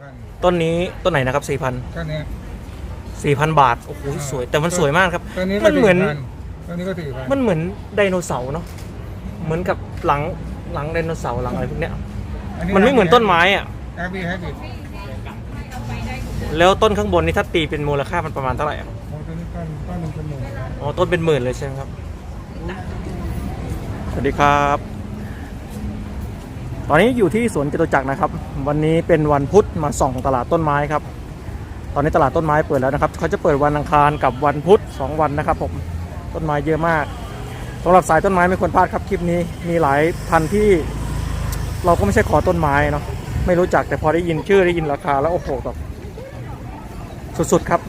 พันต้นนี้ต้นไหนนะครับสี่พันก็เนี้ยสี่พันบาทโอ้โหสวยแต่มันสวยมากครับตัวนี้ก็มันเหมือน 4,000ตัวนี้ก็สี่พันมันเหมือนไดโนเสาร์เนาะเหมือนกับหลังหลังไดโนเสาร์หลังอะไรพวกเนี้ยมันไม่เหมือนต้นไม้อะแอปปี้ไฮบริดแล้วต้นข้างบนนี่ถ้าตีเป็นมูลค่ามันประมาณเท่าไหร่อะโอ้ตัวนี้ต้นต้นหนึ่งเป็นหมื่นอ๋อต้นเป็นหมื่นเลยใช่ไหมครับ สวัสดีครับ ตอนนี้อยู่ที่สวนจตุจักรนะครับ วันนี้เป็นวันพุธมาส่องตลาดต้นไม้ครับ ตอนนี้ตลาดต้นไม้เปิดแล้วนะครับ เขาจะเปิดวันอังคารกับวันพุธสองวันนะครับผมต้นไม้เยอะมากสำหรับสายต้นไม้ไม่ควรพลาดครับคลิปนี้มีหลายพันที่ เราก็ไม่ใช่ขอต้นไม้เนาะไม่รู้จักแต่พอได้ยินชื่อได้ยินราคาแล้วโอ้โหแบบสุดๆครับ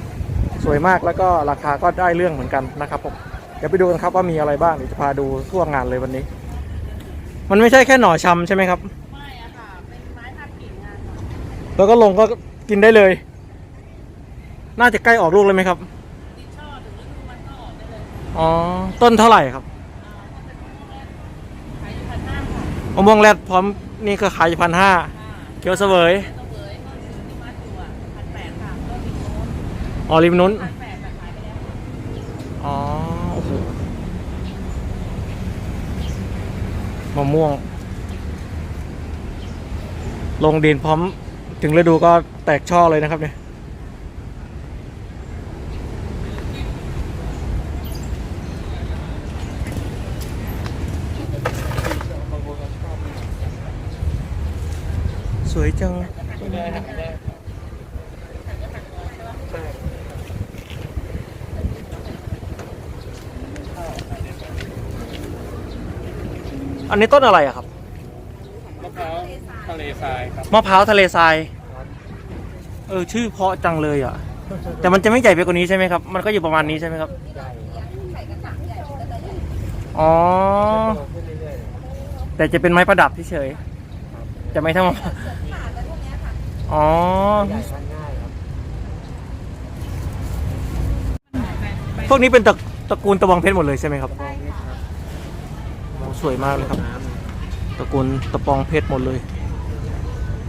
สวยมากแล้วก็ราคาก็ได้เรื่องเหมือนกันนะครับผมเดี๋ยวไปดูกันครับว่ามีอะไรบ้างเดี๋ยวจะพาดูทั่วงานเลยวันนี้ มันไม่ใช่แค่หน่อชำใช่ไหมครับ ไม่อะค่ะ เป็นไม้ทำกิ่งงานแล้วก็ลงก็กินได้เลย น่าจะใกล้ออกลูกเลยไหมครับ ติดช่อถึงฤดูมันก็ออกได้เลยอ๋อ ต้นเท่าไหร่ครับขายอยู่พันห้าค่ะมะม่วงแรดพร้อมนี่ก็ขายพันห้าเกี๊ยวเสวยต้องเวยก็ซื้อที่มัดอยู่อะพันแปดค่ะก็ติดโน้นอ๋อริมนุ้นพันแปดแบบขายไปแล้ว อ๋อโอ้โห มะม่วง ลงดินพร้อมถึงฤดูก็แตกช่อเลยนะครับเนี่ยสวยจัง อันนี้ต้นอะไรอะครับ มะพร้าวทะเลทรายครับ มะพร้าวทะเลทราย เออ ชื่อเพราะจังเลยอะ แต่มันจะไม่ใหญ่ไปกว่านี้ใช่ไหมครับ มันก็อยู่ประมาณนี้ใช่ไหมครับ อ๋อ แต่จะเป็นไม้ประดับเฉยๆจะไม่เท่ามะพร้าวอ๋อ พวกนี้เป็นตระตระกูลตะบองเพชรหมดเลยใช่ไหมครับโอ้ สวยมากเลยครับตระกูลตะปองเพชรหมดเลย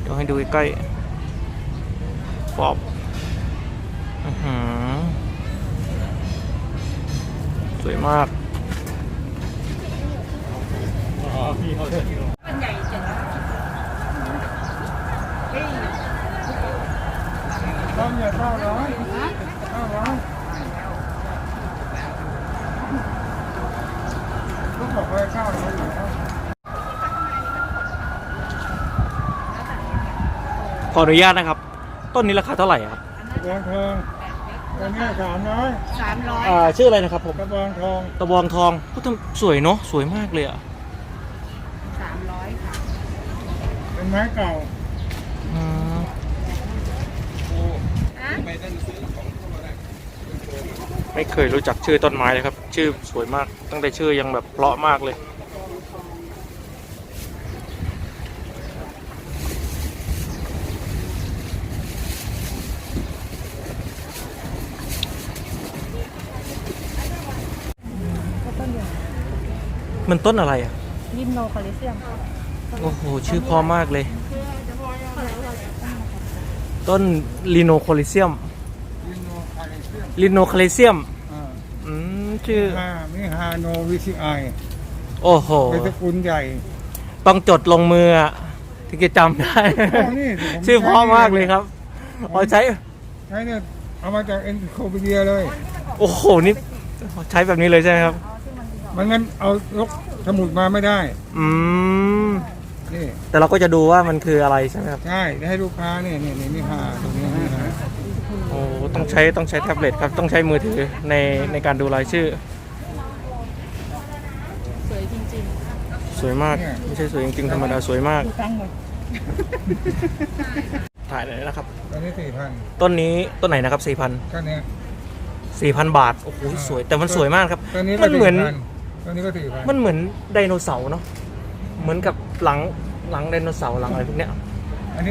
เดี๋ยวให้ดูใกล้ๆฟอบสวยมากมันใหญ่จังต้นเนี่ยเก้าร้อยเก้าร้อยลูกบอกว่าเก้าร้อยอยู่แล้ว ขออนุญาตนะครับ ต้นนี้ราคาเท่าไหร่ครับกระบองทองตัวเนี้สามร้อยสามร้อยอ่าชื่ออะไรนะครับผมกระบองทองตะบองทองก็ทำสวยเนาะสวยมากเลยอะสามร้อยค่ะเป็นไม้เก่าอืมไม่เคยรู้จักชื่อต้นไม้เลยครับ ชื่อสวยมากตั้งแต่ชื่อยังแบบเพราะมากเลย มันต้นอะไรอะยิมโนคาลิเซียมโอ้โหชื่อเพอมากเลย ต้นลีโนโคลิเซียมลิโนคาลิเซียมลีโนคาลิเซียมอ่าอืมชื่อฮามิฮาโนวิซิไอโอ้โหเป็นตระกูลใหญ่ ต้องจดลงมืออะถึงจะจำได้อ๋อนี่ผมชื่อเพอมากเลยครับเอาใช้ใช้เนี่ยเอามาจากเอ็นโคเบียเลย โอ้โห นี่ใช้แบบนี้เลยใช่ไหมครับ มันงั้นเอายกสมุดมาไม่ได้ อืม นี่ แต่เราก็จะดูว่ามันคืออะไรใช่ไหมครับ ใช่ให้ลูกค้าเนี่ยเนี่ยเนี่ยนี่ฮาตรงนี้นี่ฮาโอ้ ต้องใช้ต้องใช้แท็บเล็ตครับ ต้องใช้มือถือในในการดูรายชื่อ สวยจริงสวยมาก ไม่ใช่สวยจริงๆธรรมดาสวยมาก ๆดูตั้งหมดถ่ายเลยนะครับ ตอนนี้สี่พันต้นนี้ต้นไหนนะครับสี่พันก็เนี้ยสี่พันบาท โอ้โห สวย แต่มันสวยมากครับ ตอนนี้ก็มันเหมือน 4,000 ตอนนี้ก็สี่พันมันเหมือนไดโนเสาร์เนาะเหมือนกับหลังหลังไดโนเสาร์หลังอะไรพวกเนี้ย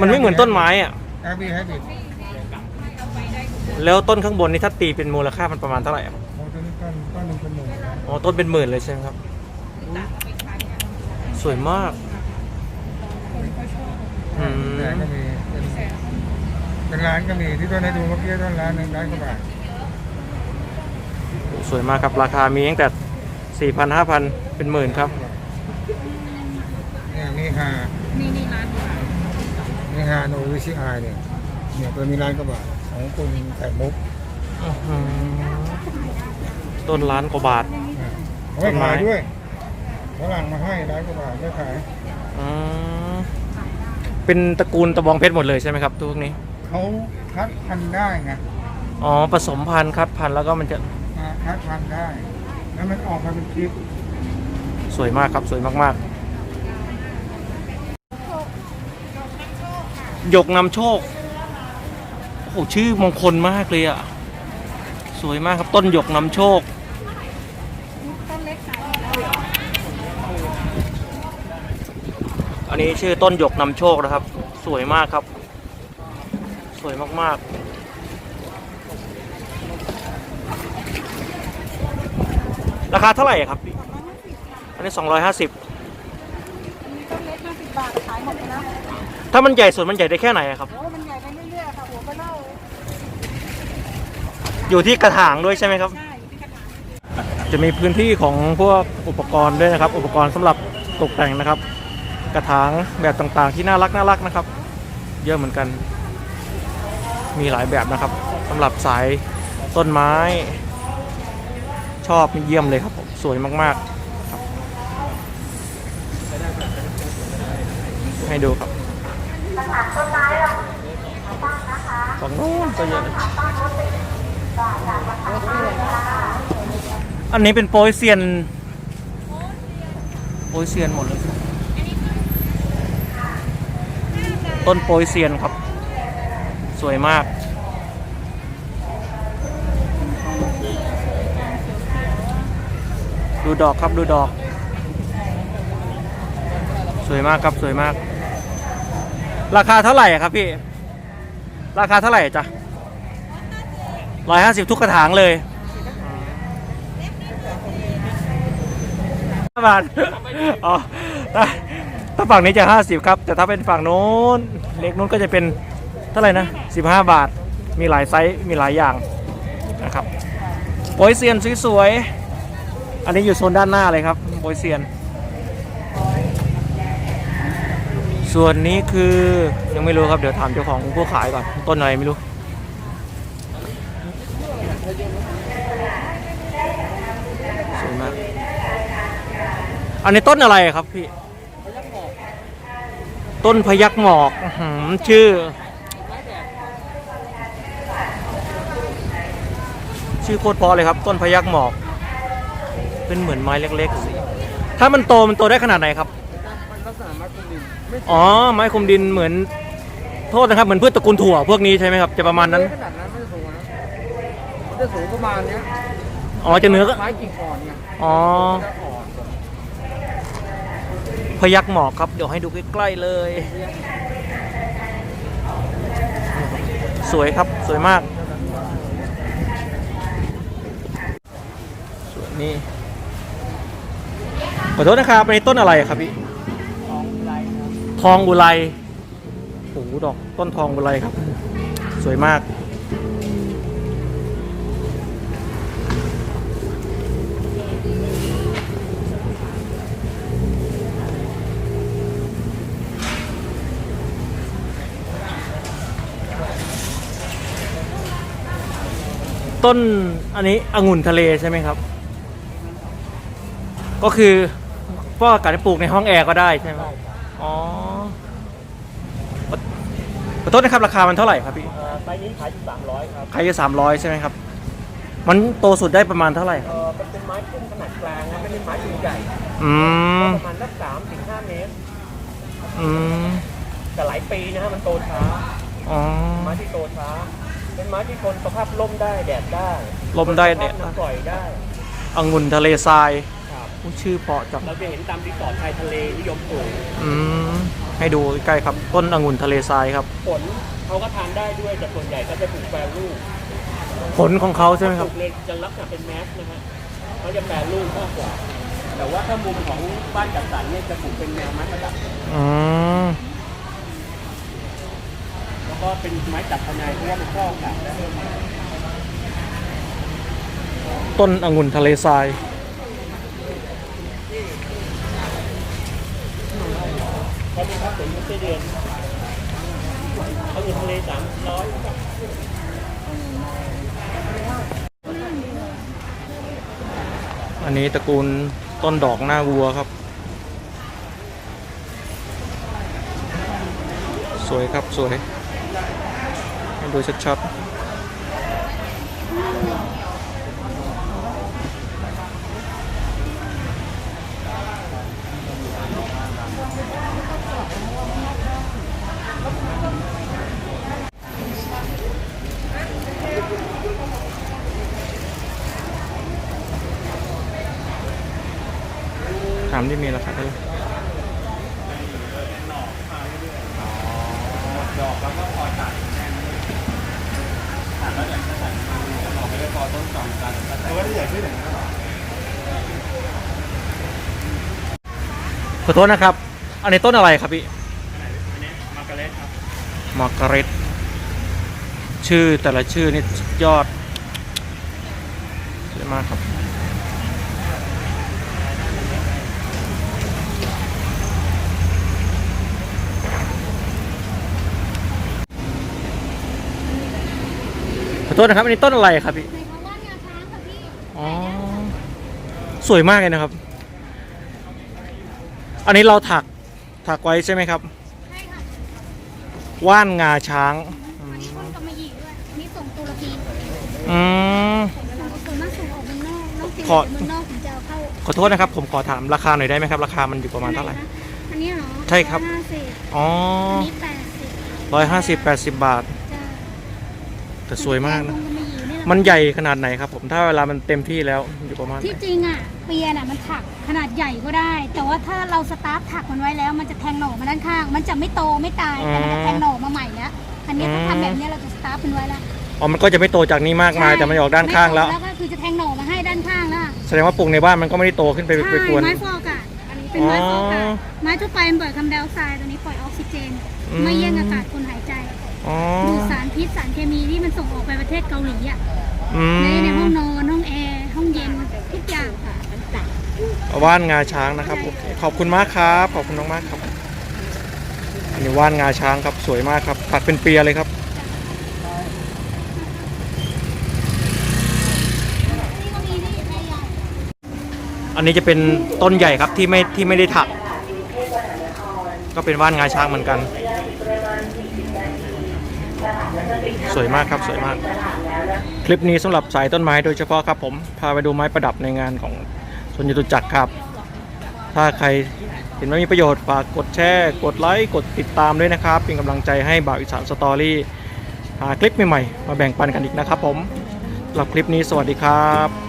มันไม่เหมือนต้นไม้อะแอปปี้ไฮบริดแล้วต้นข้างบนนี่ถ้าตีเป็นมูลค่ามันประมาณเท่าไหร่อะโอ้ตัวนี้ต้นต้นหนึ่งเป็นหมื่นอ๋อต้นเป็นหมื่นเลยใช่ไหมครับ สวยมากอืมแต่ก็มีเป็นเป็นร้านก็มีที่ต้นให้ดูเมื่อกี้ต้นร้านหนึ่งร้านกว่าบาท สวยมากครับราคามีตั้งแต่ สี่พันห้าพันเป็นหมื่นครับเนี่ยมีฮานี่นี่ร้านค่ะมีฮาโนวิชิอายเนี่ยเนี่ยตัวมีร้านกว่าบาทของคุณไข่มุกอื้อหือต้นล้านกว่าบาทอะเขาไม่ขายด้วยฝรั่งมาให้ร้านกว่าบาทไม่ขายอืมเป็นตระกูลตะบองเพชรหมดเลยใช่ไหมครับทุกนี้เขาคัดพันธุ์ได้ไงอ๋อผสมพันธุ์คัดพันธุ์แล้วก็มันจะอ่าคัดพันธุ์ได้ แล้วมันออกมาเป็นคลิปสวยมากครับสวยมากๆหยกนำโชคโอ้โหชื่อมงคลมากเลยอะสวยมากครับต้นหยกนำโชคอันนี้ชื่อต้นหยกนำโชคนะครับ สวยมากครับ สวยมากๆ ราคาเท่าไหร่อะครับพี่อันนี้ 250ต้นเล็กห้าสิบบาทขายหมดไปแล้วถ้ามันใหญ่สุดมันใหญ่ได้แค่ไหนอะครับโอ้มันใหญ่ไปเรื่อยๆค่ะหัวก็เน่าเลยอยู่ที่กระถางด้วยใช่ไหมครับใช่อยู่ที่กระถางจะมีพื้นที่ของพวกอุปกรณ์ด้วยนะครับ อุปกรณ์สำหรับตกแต่งนะครับ กระถางแบบต่างๆ ที่น่ารักน่ารักนะครับ เยอะเหมือนกัน มีหลายแบบนะครับสำหรับสายต้นไม้ ชอบเยี่ยมเลยครับผมสวยมากๆครับให้ดูครับฝั่งโน้นก็เยอะอันนี้เป็นโปยเซียน โปยเซียนหมดเลยต้นโปยเซียนครับ สวยมาก ดูดอกครับดูดอก สวยมากครับสวยมาก ราคาเท่าไหร่ครับพี่ ราคาเท่าไหร่จ๊ะร้อยห้าสิบทุกกระถางเลยห้าบาทอ๋อถ้าฝั่งนี้จะ 50 ครับ แต่ถ้าเป็นฝั่งนู้น เล็กนู้นก็จะเป็นเท่าไหร่นะ 15 บาท มีหลายไซส์ มีหลายอย่างนะครับโปยเซียนสวยๆ อันนี้อยู่โซนด้านหน้าเลยครับโปยเซียน ส่วนนี้คือยังไม่รู้ครับ เดี๋ยวถามเจ้าของผู้ขายก่อน ต้นอะไรไม่รู้ สวยมาก อันนี้ต้นอะไรครับพี่ ต้นพยักหมอกอื้อหือชื่อชื่อโคตรเพราะเลยครับ ต้นพยักหมอก เป็นเหมือนไม้เล็กๆสิถ้ามันโตมันโตได้ขนาดไหนครับ มันลักษณะไม้คุมดินไม่อ๋อ ไม้คลุมดินเหมือน โทษนะครับ เหมือนพืชตระกูลถั่วพวกนี้ใช่ไหมครับ จะประมาณนั้นขนาดนั้นไม่สูงนะมันจะสูงประมาณเนี้ยอ๋อ จะเนื้อก็ ไม้กิ่งอ่อนไงอ๋อ มันจะอ่อนพยักหมอกครับ เดี๋ยวให้ดูใกล้ๆเลย สวยครับ สวยมากส่วนนี้ ขอโทษนะครับอันนี้ต้นอะไรครับพี่ทองอุไรโอ้โหดอกต้นทองอุไรครับ สวยมาก ต้นอันนี้องุ่นทะเลใช่ไหมครับ ก็คือ พวกอากาศที่ปลูกในห้องแอร์ก็ได้ใช่ไหมอ๋อขอโทษนะครับราคามันเท่าไหร่ครับพี่ไซส์นี้ขายอยู่300ครับขายอยู่สามร้อยใช่ไหมครับ มันโตสุดได้ประมาณเท่าไหร่ครับเออเป็นเป็นไม้พุ่มขนาดกลางนะไม่ใช่ไม้สูงใหญ่อืมประมาณสัก3ถึง5เมตร อืมแต่หลายปีนะฮะมันโตช้าอ๋อ ไม้ที่โตช้า เป็นไม้ที่ทนสภาพร่มได้แดดได้ลมได้แดดสภาพน้ำปล่อยได้ องุ่นทะเลทราย ครับอู้ชื่อเพราะจังเราจะเห็นตามรีสอร์ทชายทะเลนิยมปลูกอืมให้ดูใกล้ๆครับ ต้นองุ่นทะเลทรายครับ ผลเขาก็ทานได้ด้วยแต่ส่วนใหญ่ก็จะปลูกแปรรูปผลของเขาใช่ไหมปครัลูบกเลยจะลักษณะเป็นแมสนะฮะเขาจะแปรรูปมากกว่า แต่ว่าถ้ามุมของบ้านจัดสรรเนี่ยจะปลูกเป็นแนวไม้ประดับ อืมก็เป็นไม้จับพนายเพราะว่ามันครอบกับต้นองุ่นทะเลทราย เขามีครับผมไส้เดือนเขาอยู่ทะเลสามร้อยอันนี้ตระกูลต้นดอกหน้าวัวครับ สวยครับสวยให้ดูชัดๆามที่มีราคาเท่าไหร่ขอโทษนะครับ อันนี้ต้นอะไรครับพี่ อันนี้มาการ์เล็ตครับ มาร์การเร็ต ชื่อแต่ละชื่อนี่สุดยอดสวยมากครับ ทษนะครับ อันนี้ต้นอะไรครับพี่ในคำว่างาช้างค่ะพี่อ๋อ สวยมากเลยนะครับ อันนี้เราถักถักไว้ใช่ไหมครับ ใช่ค่ะว่านงาช้าง อันนี้คนกำมะหยี่ด้วยอันนี้ส่งตุรกีอืมเราส่งมากส่งออกเมืองนอกนอกจีนขอ เมืองนอกถึงจะเอาเข้าขอโทษนะครับ ผมขอถามราคาหน่อยได้ไหมครับ ราคามันอยู่ประมาณเท่าไหร่ อันนี้เหรอใช่ครับ ห้าสิบอ๋ออันนี้แปดสิบร้อยห้าสิบแปดสิบบาทจ้า แต่สวยมากนะคงกำมะหยี่นี่แหละมันใหญ่ขนาดไหนครับ ผมถ้าเวลามันเต็มที่แล้วอยู่ประมาณไหนที่จริงอะเปียน่ะมันถักขนาดใหญ่ก็ได้ แต่ว่าถ้าเราสตาร์ทถักมันไว้แล้วมันจะแทงหน่อมาด้านข้าง มันจะไม่โตไม่ตายแต่มันจะแทงหน่อมาใหม่แล้วอันนี้ถ้าทำแบบเนี้ยเราจะสตาร์ทมันไว้แล้วอ๋อมันก็จะไม่โตจากนี้มากมายแต่มันออกด้านข้างแล้วไม่โตแล้วก็คือจะแทงหน่อมาให้ด้านข้างแล้วแสดงว่าปลูกในบ้านมันก็ไม่ได้โตขึ้นไปใช่ไปกวนไม้ฟอกอะเป็นไม้ฟอกอะอ๋อไม้ทั่วไปมันปล่อยคาร์บอนไดออกไซด์ตัวนี้ปล่อยออกซิเจนอืมไม่แย่งอากาศคนหายใจ อ๋อดูดสารพิษสารเคมีที่มันส่งออกไปประเทศเกาหลีอะอืในในห้องมนอนห้องแอร์ห้องเย็นทุกอย่างค่ะว่านงาช้างนะครับโอเคขอบคุณมากครับ ขอบคุณมากๆครับ อันนี้ว่านงาช้างครับสวยมากครับถักเป็นเปียเลยครับนี่ก็มีนี่ใบใหญ่อันนี้จะเป็นต้นใหญ่ครับที่ไม่ที่ไม่ได้ถัก ก็เป็นว่านงาช้างเหมือนกัน สวยมากครับสวยมาก คลิปนี้สำหรับสายต้นไม้โดยเฉพาะครับผมพาไปดูไม้ประดับในงานของสวนจตุจักรครับ ถ้าใครเห็นว่ามีประโยชน์ฝากกดแชร์กดไลค์กดติดตามด้วยนะครับ เป็นกำลังใจให้บ่าวอีสานสตอรี่หาคลิปใหม่ๆมาแบ่งปันกันอีกนะครับผมสำหรับคลิปนี้สวัสดีครับ